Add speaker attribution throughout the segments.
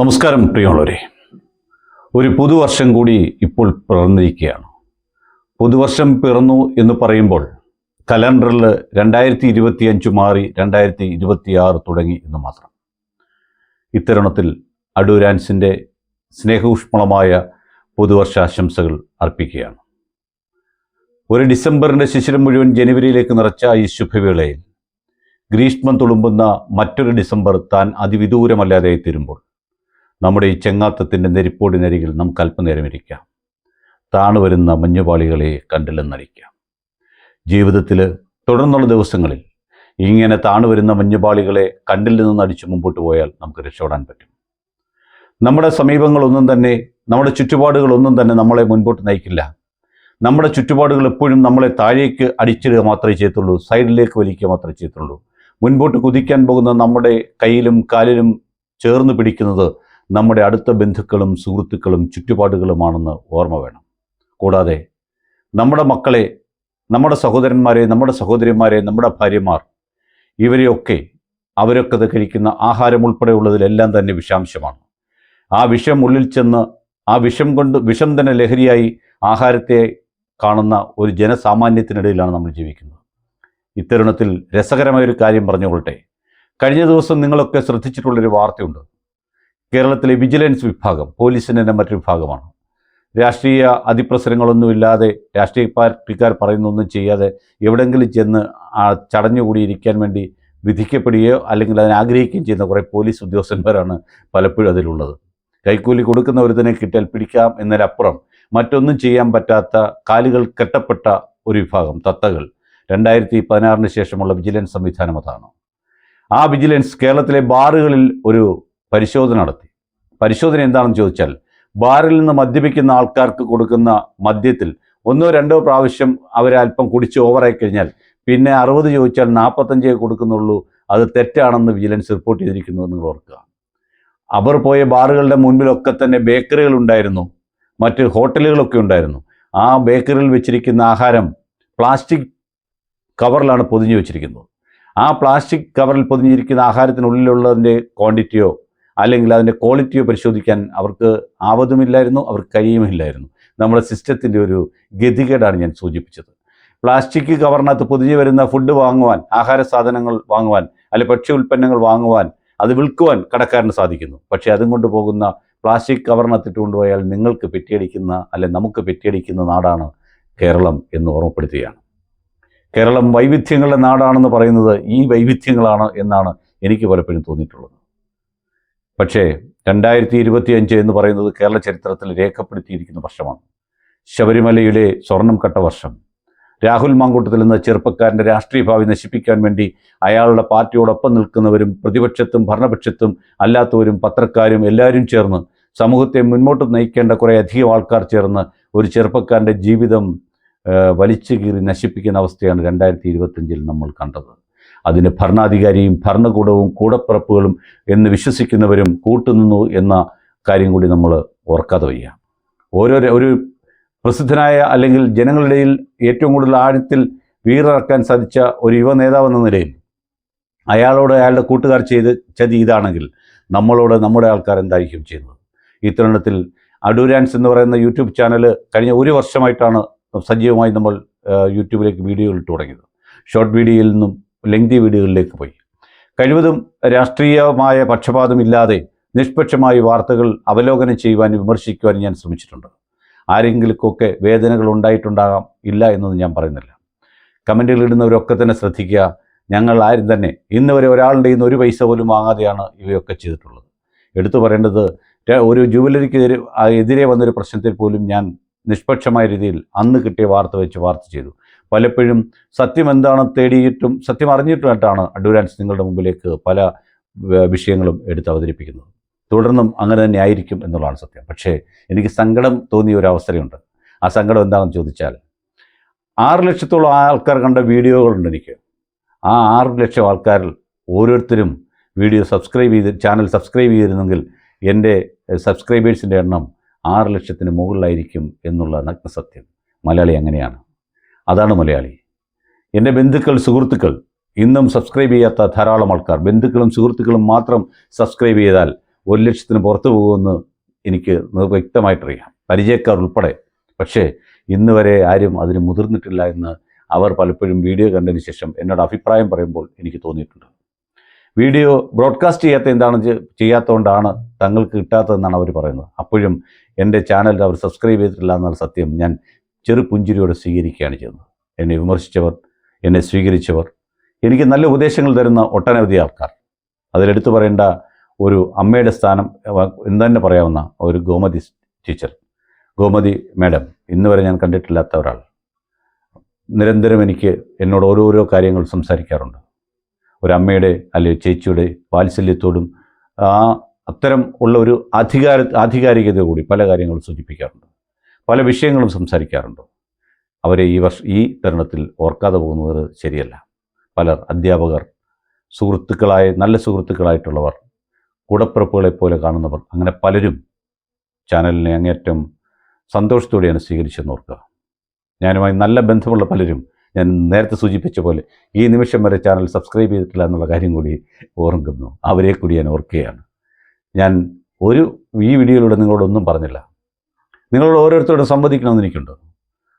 Speaker 1: നമസ്കാരം പ്രിയമുള്ളവരെ. ഒരു പുതുവർഷം കൂടി ഇപ്പോൾ പിറന്നിരിക്കുകയാണ്. പുതുവർഷം പിറന്നു എന്ന് പറയുമ്പോൾ കലണ്ടറിൽ രണ്ടായിരത്തി ഇരുപത്തി അഞ്ച് മാറി രണ്ടായിരത്തി ഇരുപത്തി ആറ് തുടങ്ങി എന്ന് മാത്രം. ഇത്തരുണത്തിൽ അടൂരാൻസിന്റെ സ്നേഹഊഷ്മളമായ പുതുവർഷാശംസകൾ അർപ്പിക്കുകയാണ്. ഒരു ഡിസംബറിന്റെ ശിശിരം മുഴുവൻ ജനുവരിയിലേക്ക് നിറച്ച ഈ ശുഭവേളയിൽ ഗ്രീഷ്മം തുളുമ്പുന്ന മറ്റൊരു ഡിസംബർ താൻ അതിവിദൂരമല്ലാതെ തീരുമ്പോൾ നമ്മുടെ ഈ ചെങ്ങാത്തത്തിന്റെ നെരിപ്പോടിനരികിൽ നമുക്ക് അല്പനേരം ഇരിക്കാം താണു വരുന്ന മഞ്ഞുപാളികളെ കണ്ടില്ലെന്നറിയിക്കാം. ജീവിതത്തിൽ തുടർന്നുള്ള ദിവസങ്ങളിൽ ഇങ്ങനെ താണു വരുന്ന മഞ്ഞുപാളികളെ കണ്ടിൽ നിന്ന് അടിച്ചു മുമ്പോട്ട് പോയാൽ നമുക്ക് രക്ഷപ്പെടാൻ പറ്റും. നമ്മുടെ സമീപങ്ങളൊന്നും തന്നെ നമ്മുടെ ചുറ്റുപാടുകളൊന്നും തന്നെ നമ്മളെ മുൻപോട്ട് നയിക്കില്ല. നമ്മുടെ ചുറ്റുപാടുകൾ എപ്പോഴും നമ്മളെ താഴേക്ക് അടിച്ചിടുക മാത്രമേ ചെയ്യത്തുള്ളൂ സൈഡിലേക്ക് വലിക്കുക മാത്രമേ ചെയ്യത്തുള്ളൂ. മുൻപോട്ട് കുതിക്കാൻ പോകുന്ന നമ്മുടെ കയ്യിലും കാലിലും ചേർന്ന് പിടിക്കുന്നത് നമ്മുടെ അടുത്ത ബന്ധുക്കളും സുഹൃത്തുക്കളും ചുറ്റുപാടുകളുമാണെന്ന് ഓർമ്മ വേണം. കൂടാതെ നമ്മുടെ മക്കളെ നമ്മുടെ സഹോദരന്മാരെ നമ്മുടെ സഹോദരിമാരെ നമ്മുടെ ഭാര്യമാർ ഇവരെയൊക്കെ അവരൊക്കെ കഴിക്കുന്ന ആഹാരം ഉൾപ്പെടെയുള്ളതിലെല്ലാം തന്നെ വിഷാംശമാണ്. ആ വിഷം ഉള്ളിൽ ചെന്ന് ആ വിഷം കൊണ്ട് വിഷം തന്നെ ലഹരിയായി ആഹാരത്തെ കാണുന്ന ഒരു ജനസാമാന്യത്തിനിടയിലാണ് നമ്മൾ ജീവിക്കുന്നത്. ഇത്തരുണത്തിൽ രസകരമായൊരു കാര്യം പറഞ്ഞുകൊള്ളട്ടെ. കഴിഞ്ഞ ദിവസം നിങ്ങളൊക്കെ ശ്രദ്ധിച്ചിട്ടുള്ളൊരു വാർത്തയുണ്ട്. കേരളത്തിലെ വിജിലൻസ് വിഭാഗം പോലീസിന്റെ തന്നെ മറ്റൊരു വിഭാഗമാണ്. രാഷ്ട്രീയ അതിപ്രസരങ്ങളൊന്നുമില്ലാതെ രാഷ്ട്രീയ പാർട്ടിക്കാർ പറയുന്നൊന്നും ചെയ്യാതെ എവിടെങ്കിലും ചെന്ന് ആ ചടഞ്ഞുകൂടിയിരിക്കാൻ വേണ്ടി വിധിക്കപ്പെടുകയോ അല്ലെങ്കിൽ അതിനെ ആഗ്രഹിക്കുകയും ചെയ്യുന്ന കുറേ പോലീസ് ഉദ്യോഗസ്ഥന്മാരാണ് പലപ്പോഴും അതിലുള്ളത്. കൈക്കൂലി കൊടുക്കുന്ന ഒരുത്തിനെ കിട്ടിയാൽ പിടിക്കാം എന്നതിലപ്പുറം മറ്റൊന്നും ചെയ്യാൻ പറ്റാത്ത കാലുകൾ കെട്ടപ്പെട്ട ഒരു വിഭാഗം തത്തകൾ. രണ്ടായിരത്തി പതിനാറിന് ശേഷമുള്ള വിജിലൻസ് സംവിധാനം അതാണ്. ആ വിജിലൻസ് കേരളത്തിലെ ബാറുകളിൽ ഒരു പരിശോധന നടത്തി. പരിശോധന എന്താണെന്ന് ചോദിച്ചാൽ ബാറിൽ നിന്ന് മദ്യപിക്കുന്ന ആൾക്കാർക്ക് കൊടുക്കുന്ന മദ്യത്തിൽ ഒന്നോ രണ്ടോ പ്രാവശ്യം അവരല്പം കുടിച്ച് ഓവറായി കഴിഞ്ഞാൽ പിന്നെ അറുപത് ചോദിച്ചാൽ നാൽപ്പത്തഞ്ചേ കൊടുക്കുന്നുള്ളൂ. അത് തെറ്റാണെന്ന് വിജിലൻസ് റിപ്പോർട്ട് ചെയ്തിരിക്കുന്നു എന്ന് ഓർക്കുക. അവർ പോയ ബാറുകളുടെ മുൻപിലൊക്കെ തന്നെ ബേക്കറികൾ ഉണ്ടായിരുന്നു. മറ്റ് ഹോട്ടലുകളൊക്കെ ഉണ്ടായിരുന്നു. ആ ബേക്കറിയിൽ വെച്ചിരിക്കുന്ന ആഹാരം പ്ലാസ്റ്റിക് കവറിലാണ് പൊതിഞ്ഞു വെച്ചിരിക്കുന്നത്. ആ പ്ലാസ്റ്റിക് കവറിൽ പൊതിഞ്ഞിരിക്കുന്ന ആഹാരത്തിനുള്ളിലുള്ളതിന്റെ ക്വാണ്ടിറ്റിയോ അല്ലെങ്കിൽ അതിന്റെ ക്വാളിറ്റിയോ പരിശോധിക്കാൻ അവർക്ക് ആവതുമില്ലായിരുന്നു അവർക്ക് കഴിയുമില്ലായിരുന്നു. നമ്മുടെ സിസ്റ്റത്തിന്റെ ഒരു ഗതികേടാണ് ഞാൻ സൂചിപ്പിച്ചത്. പ്ലാസ്റ്റിക് കവറിനകത്ത് പൊതിഞ്ഞു വരുന്ന ഫുഡ് വാങ്ങുവാൻ ആഹാര സാധനങ്ങൾ വാങ്ങുവാൻ അല്ലെ ഭക്ഷ്യ ഉൽപ്പന്നങ്ങൾ വാങ്ങുവാൻ അത് വിൽക്കുവാൻ കടക്കാരന് സാധിക്കുന്നു. പക്ഷേ അതും കൊണ്ട് പോകുന്ന പ്ലാസ്റ്റിക് കവറിനകത്തിട്ട് കൊണ്ടുപോയാൽ നിങ്ങൾക്ക് പെറ്റിയടിക്കുന്ന അല്ലെ നമുക്ക് പെറ്റിയടിക്കുന്ന നാടാണ് കേരളം എന്ന് ഓർമ്മപ്പെടുത്തുകയാണ്. കേരളം വൈവിധ്യങ്ങളുടെ നാടാണെന്ന് പറയുന്നത് ഈ വൈവിധ്യങ്ങളാണ് എന്നാണ് എനിക്ക് പലപ്പോഴും തോന്നിയിട്ടുള്ളത്. പക്ഷേ രണ്ടായിരത്തി ഇരുപത്തിയഞ്ച് എന്ന് പറയുന്നത് കേരള ചരിത്രത്തിൽ രേഖപ്പെടുത്തിയിരിക്കുന്ന വർഷമാണ്. ശബരിമലയിലെ സ്വർണം കട്ട വർഷം. രാഹുൽ മാങ്കൂട്ടത്തിൽ എന്ന ചെറുപ്പക്കാരന്റെ രാഷ്ട്രീയ ഭാവി നശിപ്പിക്കാൻ വേണ്ടി അയാളുടെ പാർട്ടിയോടൊപ്പം നിൽക്കുന്നവരും പ്രതിപക്ഷത്തും ഭരണപക്ഷത്തും അല്ലാത്തവരും പത്രക്കാരും എല്ലാവരും ചേർന്ന് സമൂഹത്തെ മുന്നോട്ട് നയിക്കേണ്ട കുറേ അധികം ആൾക്കാർ ചേർന്ന് ഒരു ചെറുപ്പക്കാരന്റെ ജീവിതം വലിച്ചു കീറി നശിപ്പിക്കുന്ന അവസ്ഥയാണ് രണ്ടായിരത്തി ഇരുപത്തഞ്ചിൽ നമ്മൾ കണ്ടത്. അതിന് ഭരണാധികാരിയും ഭരണകൂടവും കൂടപ്പിറപ്പുകളും എന്ന് വിശ്വസിക്കുന്നവരും കൂട്ടുനിന്നു എന്ന കാര്യം കൂടി നമ്മൾ ഓർക്കാതെ വയ്യ. ഓരോ ഒരു പ്രസിദ്ധനായ അല്ലെങ്കിൽ ജനങ്ങളിടയിൽ ഏറ്റവും കൂടുതൽ ആഴത്തിൽ വീറിറക്കാൻ സാധിച്ച ഒരു യുവ നേതാവ് എന്ന നിലയിൽ അയാളോട് അയാളുടെ കൂട്ടുകാർ ചെയ്ത് ചതി ഇതാണെങ്കിൽ നമ്മളോട് നമ്മുടെ ആൾക്കാർ എന്തായിരിക്കും ചെയ്യുന്നത്? ഈ തരുണത്തിൽ അഡൂരാൻസ് എന്ന് പറയുന്ന യൂട്യൂബ് ചാനൽ കഴിഞ്ഞ ഒരു വർഷമായിട്ടാണ് സജീവമായി നമ്മൾ യൂട്യൂബിലേക്ക് വീഡിയോ ഇട്ട് തുടങ്ങിയത്. ഷോർട്ട് വീഡിയോയിൽ നിന്നും ലെങ്തി വീഡിയോകളിലേക്ക് പോയി. കഴിവതും രാഷ്ട്രീയമായ പക്ഷപാതമില്ലാതെ നിഷ്പക്ഷമായി വാർത്തകൾ അവലോകനം ചെയ്യുവാനും വിമർശിക്കുവാനും ഞാൻ ശ്രമിച്ചിട്ടുണ്ട്. ആരെങ്കിലുമൊക്കെ വേദനകൾ ഉണ്ടായിട്ടുണ്ടാകാം ഇല്ല എന്നൊന്നും ഞാൻ പറയുന്നില്ല. കമന്റുകൾ ഇടുന്നവരൊക്കെ തന്നെ ശ്രദ്ധിക്കുക ഞങ്ങൾ ആരും തന്നെ ഇന്ന് വരെ ഒരാളുടെ ഇന്ന് ഒരു പൈസ പോലും വാങ്ങാതെയാണ് ഇവയൊക്കെ ചെയ്തിട്ടുള്ളത്. എടുത്തു പറയേണ്ടത് ഒരു ജുവലറിക്ക് എതിരെ വന്നൊരു പ്രശ്നത്തിൽ പോലും ഞാൻ നിഷ്പക്ഷമായ രീതിയിൽ അന്ന് കിട്ടിയ വാർത്ത വെച്ച് വാർത്ത ചെയ്തു. പലപ്പോഴും സത്യം എന്താണ് തേടിയിട്ടും സത്യം അറിഞ്ഞിട്ടുമായിട്ടാണ് അഡ്വാൻസ് നിങ്ങളുടെ മുമ്പിലേക്ക് പല വിഷയങ്ങളും എടുത്ത് അവതരിപ്പിക്കുന്നത്. തുടർന്നും അങ്ങനെ തന്നെ ആയിരിക്കും എന്നുള്ളതാണ് സത്യം. പക്ഷേ എനിക്ക് സങ്കടം തോന്നിയ ഒരു അവസരമുണ്ട്. ആ സങ്കടം എന്താണെന്ന് ചോദിച്ചാൽ ആറ് ലക്ഷത്തോളം ആൾക്കാർ കണ്ട വീഡിയോകളുണ്ട് എനിക്ക്. ആ ആറ് ലക്ഷം ആൾക്കാരിൽ ഓരോരുത്തരും വീഡിയോ സബ്സ്ക്രൈബ് ചെയ്ത് ചാനൽ സബ്സ്ക്രൈബ് ചെയ്തിരുന്നെങ്കിൽ എന്റെ സബ്സ്ക്രൈബേഴ്സിന്റെ എണ്ണം ആറ് ലക്ഷത്തിന് മുകളിലായിരിക്കും എന്നുള്ള നഗ്നസത്യം മലയാളി അങ്ങനെയാണ്. അതാണ് മലയാളി. എന്റെ ബന്ധുക്കൾ സുഹൃത്തുക്കൾ ഇന്നും സബ്സ്ക്രൈബ് ചെയ്യാത്ത ധാരാളം ആൾക്കാർ ബന്ധുക്കളും സുഹൃത്തുക്കളും മാത്രം സബ്സ്ക്രൈബ് ചെയ്താൽ ഒരു ലക്ഷത്തിന് പുറത്തു പോകുമെന്ന് എനിക്ക് വ്യക്തമായിട്ടറിയാം. പരിചയക്കാർ ഉൾപ്പെടെ. പക്ഷേ ഇന്ന് വരെ ആരും അതിന് മുതിർന്നിട്ടില്ല എന്ന് അവർ പലപ്പോഴും വീഡിയോ കണ്ടതിന് ശേഷം എന്നോട് അഭിപ്രായം പറയുമ്പോൾ എനിക്ക് തോന്നിയിട്ടുണ്ട്. വീഡിയോ ബ്രോഡ്കാസ്റ്റ് ചെയ്യാത്ത എന്താണ് ചെയ്യാത്തതുകൊണ്ടാണ് തങ്ങൾക്ക് കിട്ടാത്തതെന്നാണ് അവർ പറയുന്നത്. അപ്പോഴും എന്റെ ചാനൽ അവർ സബ്സ്ക്രൈബ് ചെയ്തിട്ടില്ല എന്നുള്ള സത്യം. ഞാൻ ചെറു പുഞ്ചിരിയോടെ സ്വീകരിക്കുകയാണ് ചെയ്യുന്നത്. എന്നെ വിമർശിച്ചവർ എന്നെ സ്വീകരിച്ചവർ എനിക്ക് നല്ല ഉപദേശങ്ങൾ തരുന്ന ഒട്ടനവധി ആൾക്കാർ. അതിലെടുത്തു പറയേണ്ട ഒരു അമ്മയുടെ സ്ഥാനം എന്ന് തന്നെ പറയാവുന്ന ഒരു ഗോമതി ടീച്ചർ. ഗോമതി മാഡം ഇന്ന് വരെ ഞാൻ കണ്ടിട്ടില്ലാത്ത ഒരാൾ. നിരന്തരം എനിക്ക് എന്നോട് ഓരോരോ കാര്യങ്ങൾ സംസാരിക്കാറുണ്ട്. ഒരമ്മയുടെ അല്ലെങ്കിൽ ചേച്ചിയുടെ വാത്സല്യത്തോടും ആ അത്തരം ഉള്ള ഒരു അധികാര ആധികാരികത കൂടി പല കാര്യങ്ങളും സൂചിപ്പിക്കാറുണ്ട്. പല വിഷയങ്ങളും സംസാരിക്കാറുണ്ട്. അവരെ ഈ വർഷ ഈ തരുണത്തിൽ ഓർക്കാതെ പോകുന്നത് ശരിയല്ല. പലർ അധ്യാപകർ സുഹൃത്തുക്കളായ നല്ല സുഹൃത്തുക്കളായിട്ടുള്ളവർ കൂടപ്പിറപ്പുകളെ പോലെ കാണുന്നവർ അങ്ങനെ പലരും ചാനലിനെ അങ്ങേറ്റം സന്തോഷത്തോടെയാണ് സ്വീകരിച്ചെന്ന് ഓർക്കുക. ഞാനുമായി നല്ല ബന്ധമുള്ള പലരും ഞാൻ നേരത്തെ സൂചിപ്പിച്ച പോലെ ഈ നിമിഷം വരെ ചാനൽ സബ്സ്ക്രൈബ് ചെയ്തിട്ടില്ല എന്നുള്ള കാര്യം കൂടി ഓർക്കുന്നു. അവരെ കൂടി ഞാൻ ഓർക്കുകയാണ്. ഞാൻ ഒരു ഈ വീഡിയോയിലൂടെ നിങ്ങളോടൊന്നും പറഞ്ഞില്ല. നിങ്ങളോട് ഓരോരുത്തരോടും സംവദിക്കണമെന്ന് എനിക്കുണ്ട്.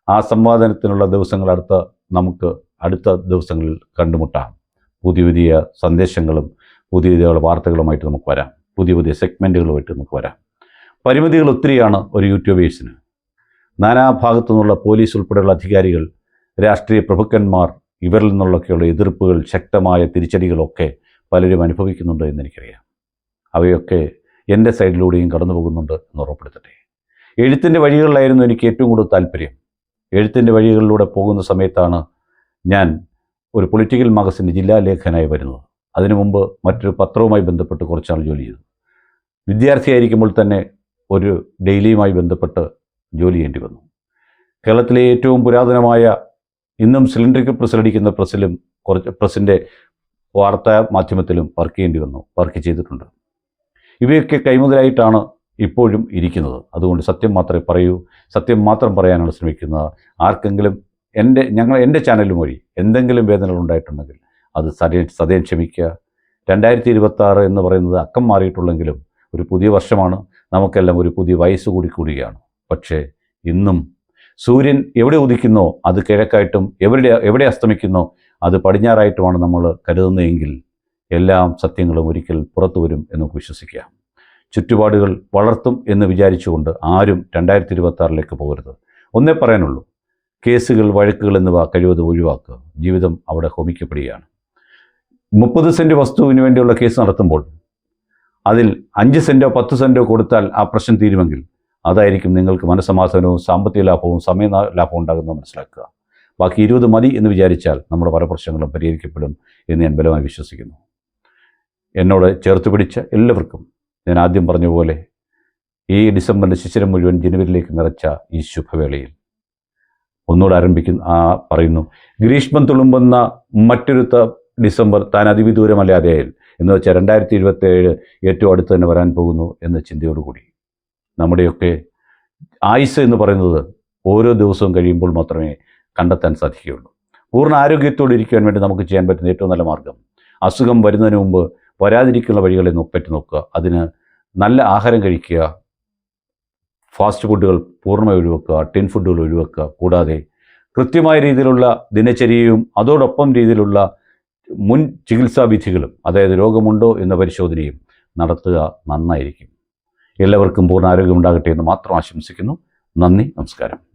Speaker 1: ആ സംവാദനത്തിനുള്ള ദിവസങ്ങൾ അടുത്ത നമുക്ക് അടുത്ത ദിവസങ്ങളിൽ കണ്ടുമുട്ടാം. പുതിയ പുതിയ സന്ദേശങ്ങളും പുതിയ പുതിയ വാർത്തകളുമായിട്ട് നമുക്ക് വരാം. പുതിയ പുതിയ സെഗ്മെന്റുകളുമായിട്ട് നമുക്ക് വരാം. പരിമിതികൾ ഒത്തിരിയാണ് ഒരു യൂട്യൂബേഴ്സിന്. നാനാഭാഗത്തു നിന്നുള്ള പോലീസ് ഉൾപ്പെടെയുള്ള അധികാരികൾ രാഷ്ട്രീയ പ്രഭുക്കന്മാർ ഇവരിൽ നിന്നുള്ളൊക്കെയുള്ള എതിർപ്പുകൾ ശക്തമായ തിരിച്ചടികളൊക്കെ പലരും അനുഭവിക്കുന്നുണ്ട് എന്നെനിക്കറിയാം. അവയൊക്കെ എന്റെ സൈഡിലൂടെയും കടന്നു പോകുന്നുണ്ട് എന്ന് ഉറപ്പെടുത്തട്ടെ എഴുത്തിന്റെ വഴികളിലായിരുന്നു എനിക്ക് ഏറ്റവും കൂടുതൽ താല്പര്യം. എഴുത്തിന്റെ വഴികളിലൂടെ പോകുന്ന സമയത്താണ് ഞാൻ ഒരു പൊളിറ്റിക്കൽ മാഗസിന്റെ ജില്ലാ ലേഖനായി വരുന്നത്. അതിനു മുമ്പ് മറ്റൊരു പത്രവുമായി ബന്ധപ്പെട്ട് കുറച്ചാൾ ജോലി ചെയ്തു. വിദ്യാർത്ഥിയായിരിക്കുമ്പോൾ തന്നെ ഒരു ഡെയിലിയുമായി ബന്ധപ്പെട്ട് ജോലി ചെയ്യേണ്ടി വന്നു. കേരളത്തിലെ ഏറ്റവും പുരാതനമായ ഇന്നും സിലിണ്ടറിക്കൽ പ്രസിലടിക്കുന്ന പ്രസ്സിലും കുറച്ച് പ്രസിന്റെ വാർത്താ മാധ്യമത്തിലും വർക്ക് ചെയ്യേണ്ടി വന്നു വർക്ക് ചെയ്തിട്ടുണ്ട്. ഇവയൊക്കെ കൈമുതലായിട്ടാണ് ഇപ്പോഴും ഇരിക്കുന്നത്. അതുകൊണ്ട് സത്യം മാത്രമേ പറയൂ. സത്യം മാത്രം പറയാനാണ് ശ്രമിക്കുന്നത്. ആർക്കെങ്കിലും എന്റെ ഞങ്ങൾ എന്റെ ചാനലും വഴി എന്തെങ്കിലും വേദനകൾ ഉണ്ടായിട്ടുണ്ടെങ്കിൽ അത് സദയം സദയം ക്ഷമിക്കുക. രണ്ടായിരത്തി ഇരുപത്തി എന്ന് പറയുന്നത് അക്കം മാറിയിട്ടുള്ളെങ്കിലും ഒരു പുതിയ വർഷമാണ്. നമുക്കെല്ലാം ഒരു പുതിയ വയസ്സ് കൂടി കൂടുകയാണ് പക്ഷേ ഇന്നും സൂര്യൻ എവിടെ ഉദിക്കുന്നോ അത് കിഴക്കായിട്ടും എവിടെ എവിടെ അസ്തമിക്കുന്നോ അത് പടിഞ്ഞാറായിട്ടുമാണ് നമ്മൾ കരുതുന്നതെങ്കിൽ എല്ലാം സത്യങ്ങളും ഒരിക്കൽ പുറത്തു വരും എന്ന് വിശ്വസിക്കാം. ചുറ്റുപാടുകൾ വളർത്തും എന്ന് വിചാരിച്ചുകൊണ്ട് ആരും രണ്ടായിരത്തി ഇരുപത്തി പോകരുത്. ഒന്നേ പറയാനുള്ളൂ കേസുകൾ വഴക്കുകൾ എന്നിവ കഴിവതും ഒഴിവാക്കുക. ജീവിതം അവിടെ ഹോമിക്കപ്പെടുകയാണ്. മുപ്പത് സെന്റ് വസ്തുവിന് വേണ്ടിയുള്ള കേസ് നടത്തുമ്പോൾ അതിൽ അഞ്ച് സെന്റോ പത്ത് സെന്റോ കൊടുത്താൽ ആ പ്രശ്നം തീരുമെങ്കിൽ അതായിരിക്കും നിങ്ങൾക്ക് മനസ്സമാധാനവും സാമ്പത്തിക ലാഭവും സമയ ലാഭവും ഉണ്ടാകുന്നത് മനസ്സിലാക്കുക. ബാക്കി ഇരുപത് മതി എന്ന് വിചാരിച്ചാൽ നമ്മുടെ പല പ്രശ്നങ്ങളും പരിഹരിക്കപ്പെടും എന്ന് ഞാൻ ബലമായി വിശ്വസിക്കുന്നു. എന്നോട് ചേർത്ത് പിടിച്ച എല്ലാവർക്കും ഞാൻ ആദ്യം പറഞ്ഞ പോലെ ഈ ഡിസംബറിന്റെ ശിശിരം മുഴുവൻ ജനുവരിയിലേക്ക് നിറച്ച ഈ ശുഭവേളയിൽ ഒന്നുകൂടെ ആരംഭിക്കുന്നു ആ പറയുന്നു. ഗ്രീഷ്മം തുളുമ്പുന്ന മറ്റൊരു ഡിസംബർ താൻ അതിവിദൂരമല്ലാതെയായി എന്ന് വെച്ചാൽ രണ്ടായിരത്തി ഇരുപത്തി ഏഴ് ഏറ്റവും അടുത്ത് തന്നെ വരാൻ പോകുന്നു എന്ന ചിന്തയോടുകൂടി. നമ്മുടെയൊക്കെ ആയുസ് എന്ന് പറയുന്നത് ഓരോ ദിവസവും കഴിയുമ്പോൾ മാത്രമേ കണ്ടെത്താൻ സാധിക്കുകയുള്ളൂ. പൂർണ ആരോഗ്യത്തോടെ ഇരിക്കാൻ വേണ്ടി നമുക്ക് ചെയ്യാൻ പറ്റുന്ന ഏറ്റവും നല്ല മാർഗം. അസുഖം വരുന്നതിന് മുമ്പ് വരാതിരിക്കുന്ന വഴികളെ പറ്റി നോക്കുക. അതിന് നല്ല ആഹാരം കഴിക്കുക. ഫാസ്റ്റ് ഫുഡുകൾ പൂർണമായി ഒഴിവാക്കുക. ടിൻ ഫുഡുകൾ ഒഴിവാക്കുക. കൂടാതെ കൃത്യമായ രീതിയിലുള്ള ദിനചര്യയും അതോടൊപ്പം രീതിയിലുള്ള മുൻ ചികിത്സാ വിധികളും അതായത് രോഗമുണ്ടോ എന്ന പരിശോധനയും നടത്തുക നന്നായിരിക്കും. എല്ലാവർക്കും പൂർണ ആരോഗ്യമുണ്ടാകട്ടെ എന്ന് മാത്രം ആശംസിക്കുന്നു. നന്ദി നമസ്കാരം.